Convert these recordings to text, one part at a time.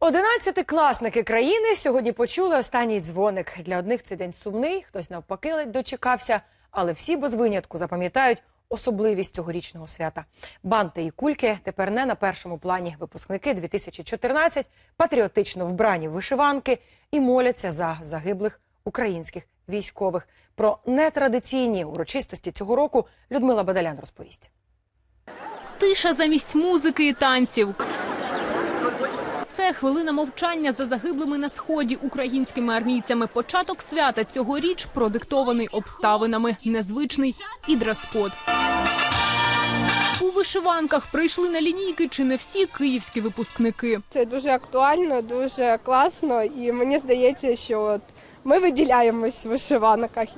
Одинадцятикласники країни сьогодні почули останній дзвоник. Для одних цей день сумний, хтось навпаки ледь дочекався, але всі без винятку запам'ятають особливість цьогорічного свята. Банти і кульки тепер не на першому плані. Випускники 2014 патріотично вбрані вишиванки і моляться за загиблих українських військових. Про нетрадиційні урочистості цього року Людмила Бадалян розповість. Тиша замість музики і танців. Це хвилина мовчання за загиблими на сході українськими армійцями. Початок свята цьогоріч продиктований обставинами, незвичний і дрес-код. У вишиванках прийшли на лінійки чи не всі київські випускники. Це дуже актуально, дуже класно, і мені здається, що от ми виділяємось в вишиванках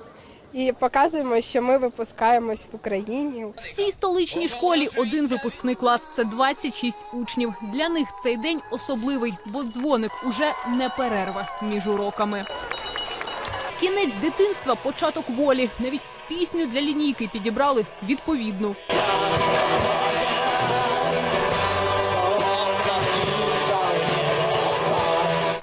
і показуємо, що ми випускаємось в Україні. В цій столичній школі один випускний клас – це 26 учнів. Для них цей день особливий, бо дзвоник уже не перерва між уроками. Кінець дитинства – початок волі. Навіть пісню для лінійки підібрали відповідну.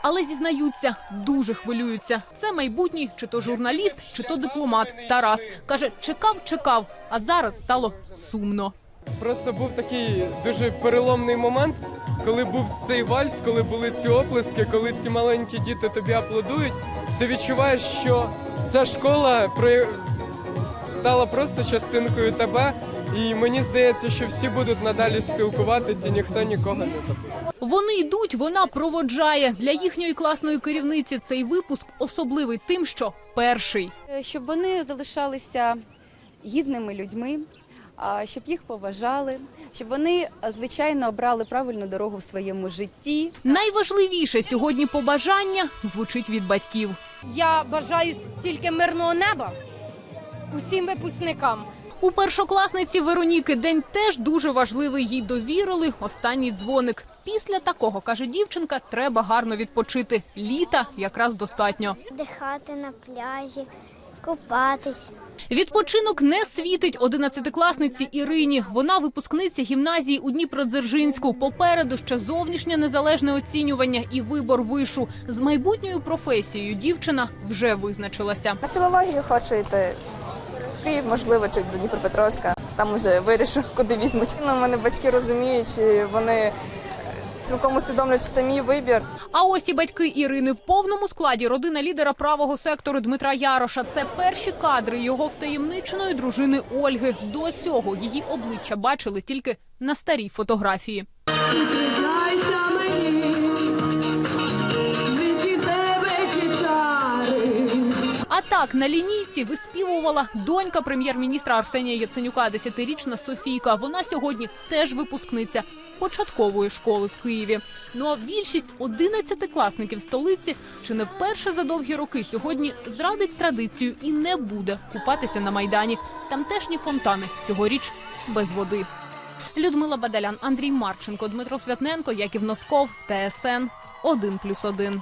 Але зізнаються, дуже хвилюються. Це майбутній чи то журналіст, чи то дипломат. Тарас каже, чекав, чекав, а зараз стало сумно. Просто був такий дуже переломний момент, коли був цей вальс, коли були ці оплески, коли ці маленькі діти тобі аплодують. Ти відчуваєш, що ця школа стала просто частинкою тебе. І мені здається, що всі будуть надалі спілкуватися, і ніхто нікого не забуде. Вони йдуть, вона проводжає. Для їхньої класної керівниці цей випуск особливий тим, що перший. Е, щоб вони залишалися гідними людьми, а, щоб їх поважали, щоб вони, звичайно, обрали правильну дорогу в своєму житті. Найважливіше сьогодні побажання звучить від батьків. Я бажаю тільки мирного неба усім випускникам. У першокласниці Вероніки день теж дуже важливий. Їй довірили останній дзвоник. Після такого каже дівчинка, треба гарно відпочити. Літа якраз достатньо. дихати на пляжі, купатись. Відпочинок не світить одинадцятикласниці Ірині. Вона випускниця гімназії у Дніпродзержинську. Попереду ще зовнішнє незалежне оцінювання і вибор вишу. З майбутньою професією дівчина вже визначилася. На філологію хочу йти. Київ, можливо, чи до Дніпропетровська. Там уже вирішу, куди візьмуть. Ну, мене батьки розуміють, вони е, цілком усвідомлюють, мій вибір. А ось і батьки Ірини в повному складі родина лідера правого сектору Дмитра Яроша. Це перші кадри його втаємниченої дружини Ольги. До цього її обличчя бачили тільки на старій фотографії. Так на лінійці виспівувала донька прем'єр-міністра Арсенія Яценюка, десятирічна Софійка. Вона сьогодні теж випускниця початкової школи в Києві. Ну а більшість одинадцятикласників столиці чи не вперше за довгі роки сьогодні зрадить традицію і не буде купатися на майдані. Тамтешні фонтани цьогоріч без води. Людмила Бадалян, Андрій Марченко, Дмитро Святненко, Яків Носков, ТСН 1+,1.